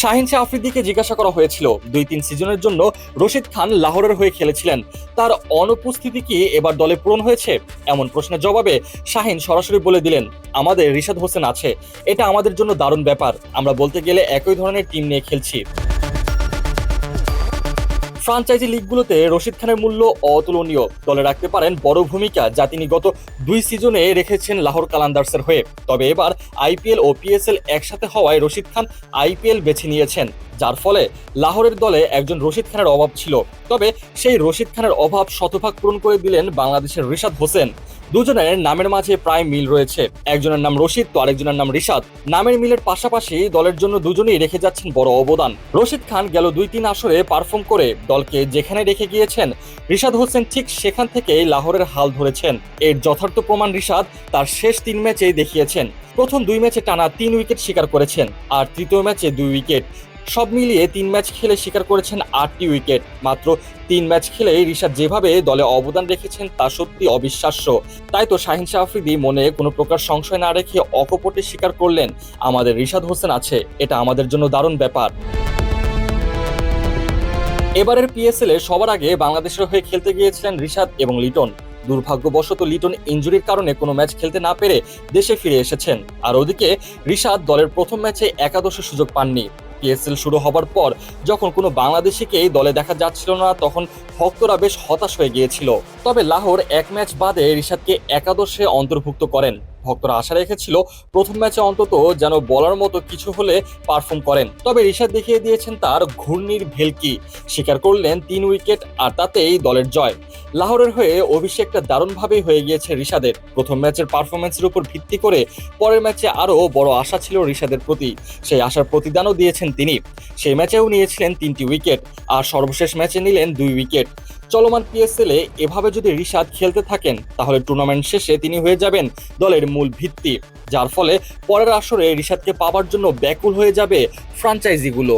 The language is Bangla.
শাহিন শাহ আফ্রিদিকে জিজ্ঞাসা করা হয়েছিল। দুই তিন সিজনের জন্য রশিদ খান লাহোরের হয়ে খেলেছিলেন। তার অনুপস্থিতি কি এবার দলে পূরণ হয়েছে। এমন প্রশ্নের জবাবে শাহিন সরাসরি বলে দিলেন, আমাদের রিশাদ হোসেন আছে। এটা আমাদের জন্য দারুণ ব্যাপার। আমরা বলতে গেলে একই ধরনের টিম নিয়ে খেলছি। ফ্রাঞ্চাইজি লিগগুলোতে রশিদ খানের মূল্য অতুলনীয়। দলে রাখতে পারেন বড় ভূমিকা যা তিনি গত দুই সিজনে রেখেছেন লাহোর কালান্দার্সের হয়ে। তবে এবার আইপিএল ও পিএসএল একসাথে হওয়ায় রশিদ খান আইপিএল বেছে নিয়েছেন। যার ফলে লাহোরের দলে একজন রশিদ খানের অভাব ছিল। তবে সেই রশিদ খানের অভাব শতভাগ পূরণ করে দিলেন বাংলাদেশের রিশাদ হোসেন। দুজনের নামের মাঝে প্রায় মিল রয়েছে। একজনের নাম রশিদ তো আরেকজনের নাম রিশাদ। নামের মিলের পাশাপাশি দলের জন্য দুজনেই রেখে যাচ্ছেন বড় অবদান। রশিদ খান গেল দুই তিন আসরে পারফর্ম করে দলকে যেখানে রেখে গিয়েছেন, রিশাদ হোসেন ঠিক সেখান থেকেই লাহোরের হাল ধরেছেন। এর যথার্থ প্রমাণ রিশাদ তার শেষ তিন ম্যাচেই দেখিয়েছেন। প্রথম দুই ম্যাচে টানা তিন উইকেট শিকার করেছেন, আর তৃতীয় ম্যাচে দুই উইকেট। সব মিলিয়ে তিন ম্যাচ খেলে শিকার করেছেন আটটি উইকেট। মাত্র তিন ম্যাচ খেলে ঋষাদ যেভাবে দলে অবদান রেখেছেন, তা সত্যি অবিশ্বাস্য। তাই তো শাহিন শাহ আফ্রিদি মনে কোনো প্রকার সংশয় না রেখে অকপটে স্বীকার করলেন আমাদের রিশাদ হোসেন আছে। এটা আমাদের জন্য দারুণ ব্যাপার। এবারের পিএসএল এ সবার আগে বাংলাদেশের হয়ে খেলতে গিয়েছিলেন রিশাদ এবং লিটন। দুর্ভাগ্যবশত লিটন ইঞ্জুরির কারণে কোনো ম্যাচ খেলতে না পেরে দেশে ফিরে এসেছেন। আর ওদিকে রিশাদ দলের প্রথম ম্যাচে একাদশের সুযোগ পাননি। পিএসএল শুরু হবার পর যখন কোনো বাংলাদেশিকেই দলে দেখা যাচ্ছিল না, তখন ভক্তরা বেশ হতাশ হয়ে গিয়েছিল। তবে লাহোর এক ম্যাচ বাদে রিশাদকে একাদশে অন্তর্ভুক্ত করেন। ভক্তরা আশা রেখেছিল প্রথম ম্যাচে অন্তত যেন বলার মতো কিছু হলে পারফর্ম করেন। তবে ঋষাদ দেখিয়ে দিয়েছেন তার ঘূর্ণির ভেলকি। স্বীকার করলেন তিন উইকেট আর তাতেই দলের জয়। লাহোরের হয়ে অভিষেকটা দারুণভাবেই হয়ে গিয়েছে ঋষাদের প্রথম ম্যাচের পারফরমেন্সের উপর ভিত্তি করে পরের ম্যাচে আরও বড় আশা ছিল ঋষাদের প্রতি। সেই আশার প্রতিদানও দিয়েছেন তিনি। সেই ম্যাচেও নিয়েছিলেন তিনটি উইকেট। আর সর্বশেষ ম্যাচে নিলেন দুই উইকেট। চলমান পিএসএল এ এভাবে যদি রিশাদ খেলতে থাকেন, তাহলে টুর্নামেন্ট শেষে তিনি হয়ে যাবেন দলের মূল ভিত্তি। যার ফলে পরের আসরে রিশাদকে পাওয়ার জন্য ব্যাকুল হয়ে যাবে ফ্রাঞ্চাইজিগুলো